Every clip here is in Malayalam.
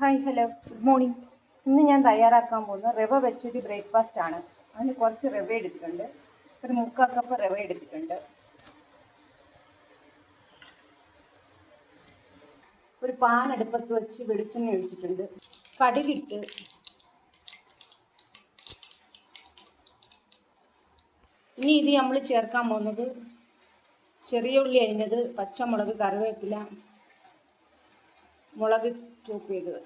Hi hello good morning. ഇന്ന് ഞാൻ തയ്യാറാക്കാൻ പോകുന്ന റവ വെച്ചൊരു ബ്രേക്ക്ഫാസ്റ്റ് ആണ്. അതിന് കുറച്ച് റവ എടുത്തിട്ടുണ്ട്. ഒരു മുക്കാൽ കപ്പ് റവ എടുത്തിട്ടുണ്ട്. ഒരു പാൻ അടുപ്പത്ത് വെച്ച് വെളിച്ചെണ്ണ ഒഴിച്ചിട്ടുണ്ട്. കടുകിട്ട് ഇനി ഇത് നമ്മൾ ചേർക്കാൻ പോകുന്നത് ചെറിയ ഉള്ളി അരിഞ്ഞത് പച്ചമുളക് കറിവേപ്പില മുളക് ചോപ്പ് ചെയ്തത്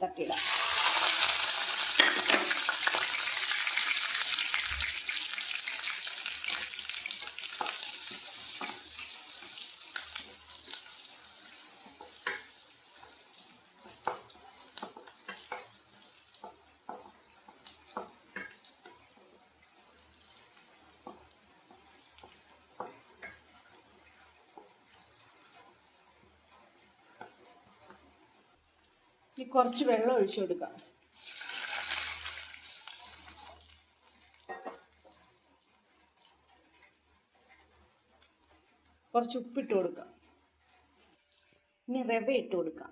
തട്ടിയിടാം ഇനി കുറച്ച് വെള്ളം ഒഴിച്ചു കൊടുക്കാം. കുറച്ച് ഉപ്പിട്ട് കൊടുക്കാം. ഇനി റവ ഇട്ട് കൊടുക്കാം.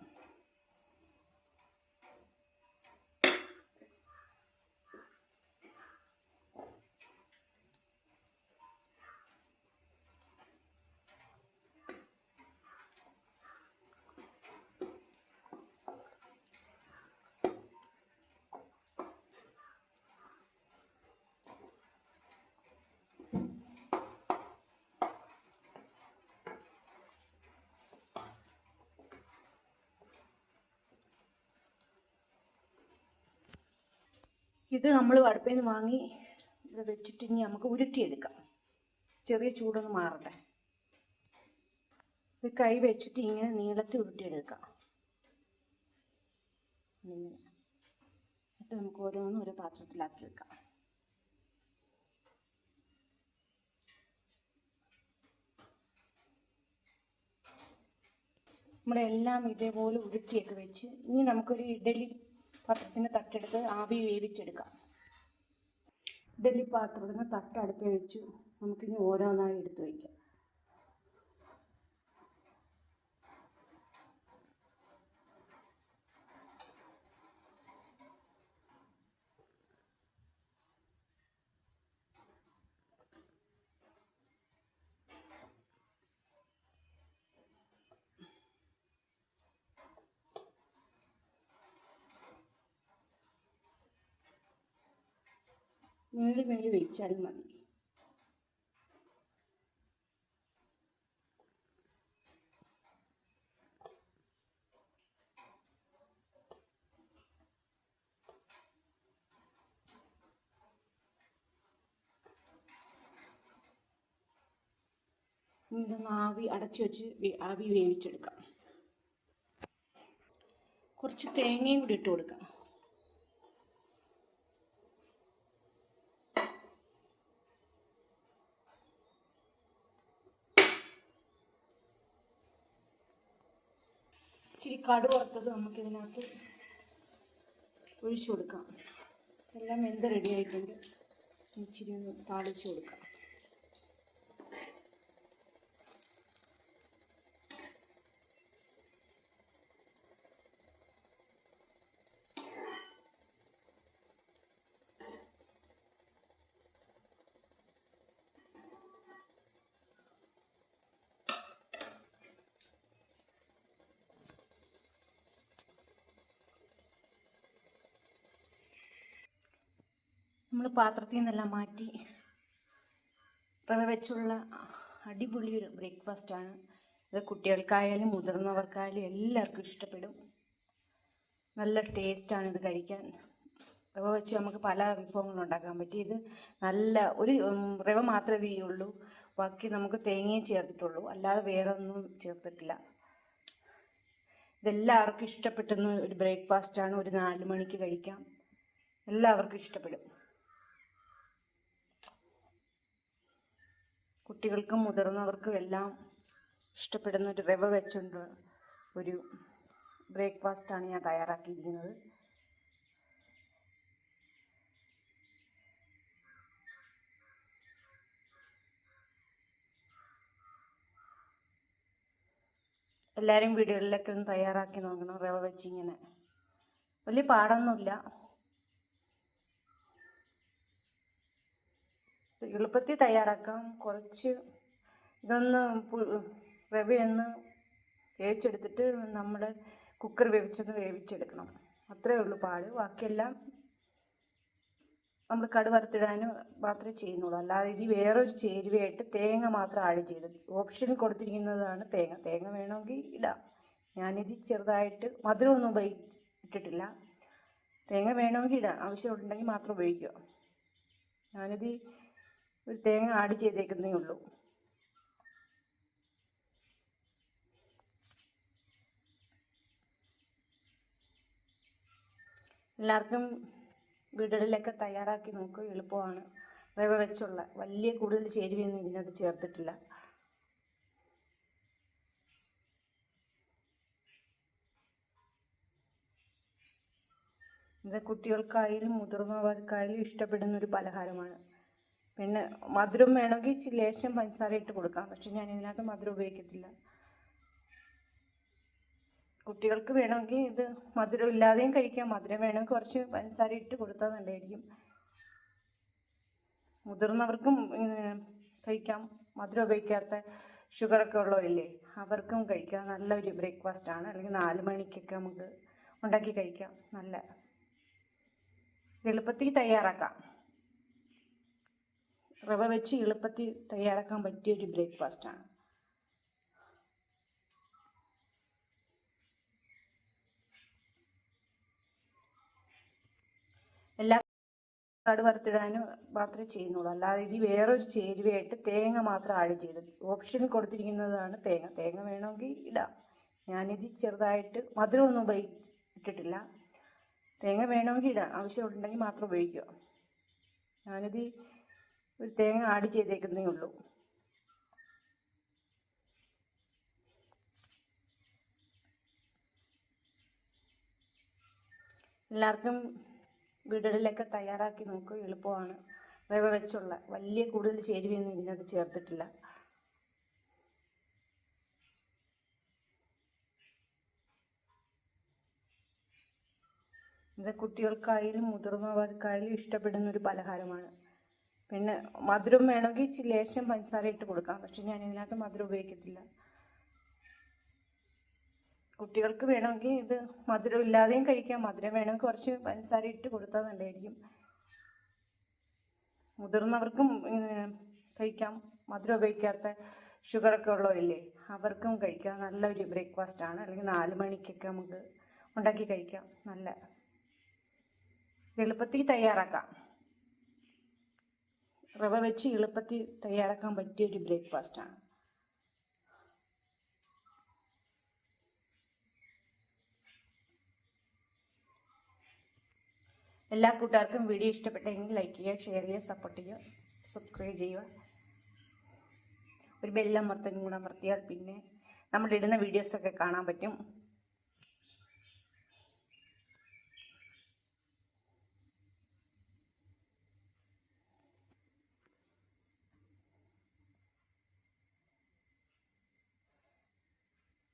ഇത് നമ്മൾ വടുപ്പിൽ നിന്ന് വാങ്ങി ഇവിടെ വെച്ചിട്ട് ഇനി നമുക്ക് ഉരുട്ടിയെടുക്കാം. ചെറിയ ചൂടൊന്ന് മാറട്ടെ. ഇത് കൈ വെച്ചിട്ട് ഇങ്ങനെ നീളത്തിൽ ഉരുട്ടിയെടുക്കാം. എന്നിട്ട് നമുക്ക് ഓരോന്നും ഒരു പാത്രത്തിലാക്കി വെക്കാം നമ്മളെല്ലാം ഇതേപോലെ ഉരുട്ടിയൊക്കെ വെച്ച് ഇനി നമുക്കൊരു ഇഡലി പാത്രത്തിന് തട്ടെടുത്ത് ആവി വേവിച്ചെടുക്കാം. ഇഡലി പാത്രത്തിന് തട്ട് അടുപ്പ് വെച്ചു നമുക്കിനി ഓരോന്നായി എടുത്തു വയ്ക്കാം. മേളി മേളി വെച്ചാലും മതി. ആവി അടച്ചു വെച്ച് ആവി വേവിച്ചെടുക്കാം. കുറച്ച് തേങ്ങയും കൂടി ഇട്ട് കൊടുക്കാം ഇച്ചിരി കടു വറുത്തത് നമുക്ക് ഇതിനകത്ത് ഒഴിച്ചു കൊടുക്കാം. എല്ലാം എന്ത് റെഡി ആയിട്ടുണ്ട്. ഇച്ചിരി ഒന്ന് താളിച്ചു കൊടുക്കാം. നമ്മൾ പാത്രത്തിൽ നിന്നെല്ലാം മാറ്റി റവ വെച്ചുള്ള അടിപൊളി ഒരു ബ്രേക്ക്ഫാസ്റ്റാണ് ഇത് കുട്ടികൾക്കായാലും മുതിർന്നവർക്കായാലും എല്ലാവർക്കും ഇഷ്ടപ്പെടും. നല്ല ടേസ്റ്റാണ് ഇത് കഴിക്കാൻ. റവ വെച്ച് നമുക്ക് പല വിഭവങ്ങളും ഉണ്ടാക്കാൻ പറ്റി. ഇത് നല്ല ഒരു റവ മാത്രമേ ഉള്ളൂ ബാക്കി നമുക്ക് തേങ്ങയും ചേർത്തിട്ടുള്ളൂ. അല്ലാതെ വേറെ ഒന്നും ചേർത്തിട്ടില്ല. ഇതെല്ലാവർക്കും ഇഷ്ടപ്പെട്ടുന്ന ഒരു ബ്രേക്ക്ഫാസ്റ്റാണ് ഒരു നാല് മണിക്ക് കഴിക്കാം. എല്ലാവർക്കും ഇഷ്ടപ്പെടും. കുട്ടികൾക്കും മുതിർന്നവർക്കും എല്ലാം ഇഷ്ടപ്പെടുന്ന ഒരു റവ വെച്ചുകൊണ്ട് ഒരു ബ്രേക്ക്ഫാസ്റ്റാണ് ഞാൻ തയ്യാറാക്കിയിരിക്കുന്നത്. എല്ലാവരും വീടുകളിലൊക്കെ ഒന്ന് തയ്യാറാക്കി നോക്കണം റവ വെച്ചിങ്ങനെ. വലിയ പാടൊന്നുമില്ല. എളുപ്പത്തിൽ തയ്യാറാക്കാം. കുറച്ച് ഇതൊന്ന് വെവയൊന്ന് വേവിച്ചെടുത്തിട്ട് നമ്മൾ കുക്കർ വേവിച്ചൊന്ന് വേവിച്ചെടുക്കണം. അത്രേ ഉള്ളൂ പാട്. ബാക്കിയെല്ലാം നമ്മൾ കട് വറുത്തിടാനും മാത്രമേ ചെയ്യുന്നുള്ളൂ. അല്ലാതെ ഇത് വേറൊരു ചേരുവയായിട്ട് തേങ്ങ മാത്രം ആഡ് ചെയ്ത്. ഓപ്ഷൻ കൊടുത്തിരിക്കുന്നതാണ് തേങ്ങ. തേങ്ങ വേണമെങ്കിൽ ഇടാം. ഞാനിത് ചെറുതായിട്ട് മധുരമൊന്നും ഉപയോഗി ഇട്ടിട്ടില്ല. തേങ്ങ വേണമെങ്കിൽ ഇടാം. ആവശ്യമുണ്ടെങ്കിൽ മാത്രം ഉപയോഗിക്കുക. ഞാനിത് ഒരു തേങ്ങ ആഡ് ചെയ്തേക്കുന്നേ ഉള്ളൂ. എല്ലാവർക്കും വീടുകളിലൊക്കെ തയ്യാറാക്കി നോക്കുക എളുപ്പമാണ്. റവ വെച്ചുള്ള വലിയ കൂടുതൽ ചേരുവയൊന്നും ഇതിനകത്ത് ചേർത്തിട്ടില്ല. ഇത് കുട്ടികൾക്കായാലും മുതിർന്നവർക്കായാലും ഇഷ്ടപ്പെടുന്ന ഒരു പലഹാരമാണ്. പിന്നെ മധുരം വേണമെങ്കിൽ ലേശം പഞ്ചസാര ഇട്ട് കൊടുക്കാം. പക്ഷെ ഞാൻ ഇതിനകത്ത് മധുരം ഉപയോഗിക്കത്തില്ല. കുട്ടികൾക്ക് വേണമെങ്കിൽ ഇത് മധുരം ഇല്ലാതെയും കഴിക്കാം. മധുരം വേണമെങ്കിൽ കുറച്ച് പഞ്ചസാര ഇട്ട് കൊടുത്താൽ നല്ലതായിരിക്കും. മുതിർന്നവർക്കും കഴിക്കാം. മധുരം ഉപയോഗിക്കാത്ത ഷുഗറൊക്കെ ഉള്ളവരില്ലേ അവർക്കും കഴിക്കാം. നല്ലൊരു ബ്രേക്ക്ഫാസ്റ്റ് ആണ്. അല്ലെങ്കിൽ നാല് മണിക്കൊക്കെ നമുക്ക് ഉണ്ടാക്കി കഴിക്കാം. നല്ല. എളുപ്പത്തിൽ തയ്യാറാക്കാം. റവ വെച്ച് എളുപ്പത്തിൽ തയ്യാറാക്കാൻ പറ്റിയ ഒരു ബ്രേക്ക്ഫാസ്റ്റ് ആണ്. എല്ലാ കാട് വറുത്തിടാനും മാത്രമേ ചെയ്യുന്നുള്ളൂ. അല്ലാതെ ഇത് വേറൊരു ചേരുവയായിട്ട് തേങ്ങ മാത്രം ആഡ് ചെയ്ത് ഓപ്ഷനിൽ കൊടുത്തിരിക്കുന്നതാണ് തേങ്ങ. തേങ്ങ വേണമെങ്കിൽ ഇടാം. ഞാനിത് ചെറുതായിട്ട് മധുരമൊന്നും ഉപയോഗി ഇട്ടിട്ടില്ല. തേങ്ങ വേണമെങ്കിൽ ഇടാം. ആവശ്യമുണ്ടെങ്കിൽ മാത്രം ഉപയോഗിക്കുക. ഞാനിത് ഒരു തേങ്ങ ആഡ് ചെയ്തേക്കുന്നേ ഉള്ളൂ. എല്ലാവർക്കും വീടുകളിലൊക്കെ തയ്യാറാക്കി നോക്കുക എളുപ്പമാണ്. റവ വെച്ചുള്ള വലിയ കൂടുതൽ ചേരുവയൊന്നും ഇതിനകത്ത് ചേർത്തിട്ടില്ല. ഇത് കുട്ടികൾക്കായാലും മുതിർന്നവർക്കായാലും ഇഷ്ടപ്പെടുന്ന ഒരു പലഹാരമാണ് പിന്നെ മധുരം വേണമെങ്കിൽ ലേശം പഞ്ചസാര ഇട്ട് കൊടുക്കാം. പക്ഷെ ഞാൻ ഇതിനകത്ത് മധുരം ഉപയോഗിക്കത്തില്ല. കുട്ടികൾക്ക് വേണമെങ്കിൽ ഇത് മധുരം ഇല്ലാതെയും കഴിക്കാം. മധുരം വേണമെങ്കിൽ കുറച്ച് പഞ്ചസാര ഇട്ട് കൊടുത്താൽ നല്ലതായിരിക്കും. മുതിർന്നവർക്കും കഴിക്കാം. മധുരം ഉപയോഗിക്കാത്ത ഷുഗറൊക്കെ ഉള്ളവരില്ലേ അവർക്കും കഴിക്കാം. നല്ലൊരു ബ്രേക്ക്ഫാസ്റ്റ് ആണ്. അല്ലെങ്കിൽ നാല് മണിക്കൊക്കെ നമുക്ക് ഉണ്ടാക്കി കഴിക്കാം. നല്ല. എളുപ്പത്തിൽ തയ്യാറാക്കാം. റവ വെച്ച് എളുപ്പത്തിൽ തയ്യാറാക്കാൻ പറ്റിയ ഒരു ബ്രേക്ക്ഫാസ്റ്റ് ആണ്. എല്ലാ കൂട്ടുകാർക്കും വീഡിയോ ഇഷ്ടപ്പെട്ടെങ്കിൽ ലൈക്ക് ചെയ്യുക ഷെയർ ചെയ്യുക സപ്പോർട്ട് ചെയ്യുക സബ്സ്ക്രൈബ് ചെയ്യുക. ഒരു ബെല്ലമർത്തും കൂടെ അമർത്തിയാൽ പിന്നെ നമ്മൾ ഇടുന്ന വീഡിയോസൊക്കെ കാണാൻ പറ്റും.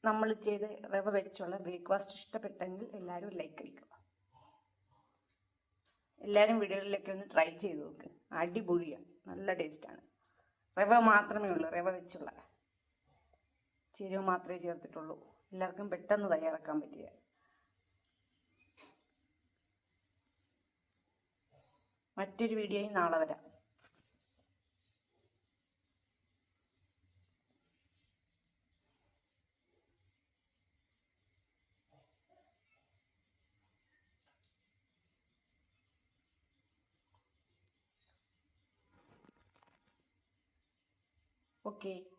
നമ്മൾ ചെയ്ത് റവ വെച്ചുള്ള ബ്രേക്ക്ഫാസ്റ്റ് ഇഷ്ടപ്പെട്ടെങ്കിൽ എല്ലാവരും ലൈക്ക് അടിക്കും എല്ലാവരും വീടുകളിലൊക്കെ ഒന്ന് ട്രൈ ചെയ്ത് നോക്ക്. അടിപൊളിയാണ് നല്ല ടേസ്റ്റാണ് റവ മാത്രമേ ഉള്ളൂ റവ വെച്ചുള്ള. ചേരുവ മാത്രമേ ചേർത്തിട്ടുള്ളൂ. എല്ലാവർക്കും പെട്ടെന്ന് തയ്യാറാക്കാൻ പറ്റിയ. മറ്റൊരു വീഡിയോയും നാളെ വരാം. okay